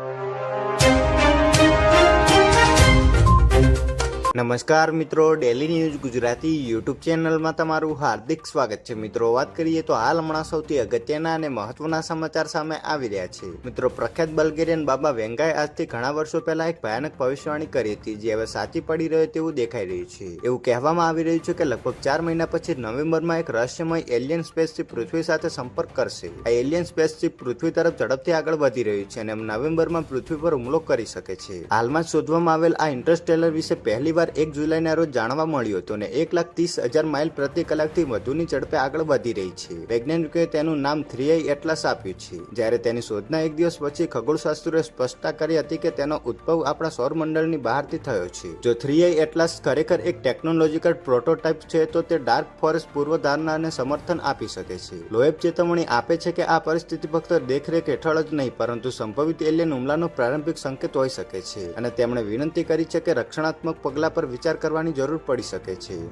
you. નમસ્કાર મિત્રો daily news Gujarati YouTube ચેનલમાં તમારું હાર્દિક સ્વાગત છે. મિત્રો, વાત કરીએ તો હાલ હમણાં સૌથી અગત્યના અને મહત્વના સમાચાર સામે આવી રહ્યા છે. મિત્રો, પ્રખ્યાત બલ્ગેરિયન બાબા વેંગાએ આજથી ઘણા વર્ષો પહેલા એક ભયાનક ભવિષ્યવાણી કરી હતી, જે હવે સાચી પડી રહ્યો તેવું દેખાઈ રહ્યું છે. એવું કહેવામાં આવી રહ્યું છે કે લગભગ ચાર મહિના પછી નવેમ્બરમાં એક રહસ્યમય એલિયન સ્પેસશિપ પૃથ્વી સાથે સંપર્ક કરશે. આ એલિયન સ્પેસશિપ પૃથ્વી તરફ ઝડપથી આગળ વધી રહ્યું છે અને નવેમ્બરમાં પૃથ્વી પર હુમલો કરી શકે છે. હાલમાં શોધવામાં આવેલ આ ઇન્ટરસ્ટેલર વિશે પહેલીવાર એક જુલાઈના રોજ જાણવા મળ્યું હતું અને એક લાખ ત્રીસ હજાર માઇલ પ્રતિ કલાકથી વધુની ઝડપે આગળ વધી રહી છે. વૈજ્ઞાનિકોએ તેનું નામ થ્રી આઈ એટલાસ આપ્યું છે. જ્યારે તેની શોધના એક દિવસ પછી ખગોળશાસ્ત્રીઓએ સ્પષ્ટતા કરી હતી કે તેનો ઉદ્ભવ આપણા સૌરમંડળની બહારથી થયો છે. જો થ્રી આઈ એટલાસ ખરેખર એક ટેકનોલોજીકલ પ્રોટોટાઇપ છે, તો તે ડાર્ક ફોરેસ્ટ પૂર્વધારણાને સમર્થન આપી શકે છે. લોએબ ચેતવણી આપે છે કે આ પરિસ્થિતિ ફક્ત દેખરેખ હેઠળ જ નહીં, પરંતુ સંભવિત એલિયન હુમલાનો પ્રારંભિક સંકેત હોઈ શકે છે. અને તેમણે વિનંતી કરી છે કે રક્ષણાત્મક પગલાં પર વિચાર કરવાની જરૂર પડી શકે છે.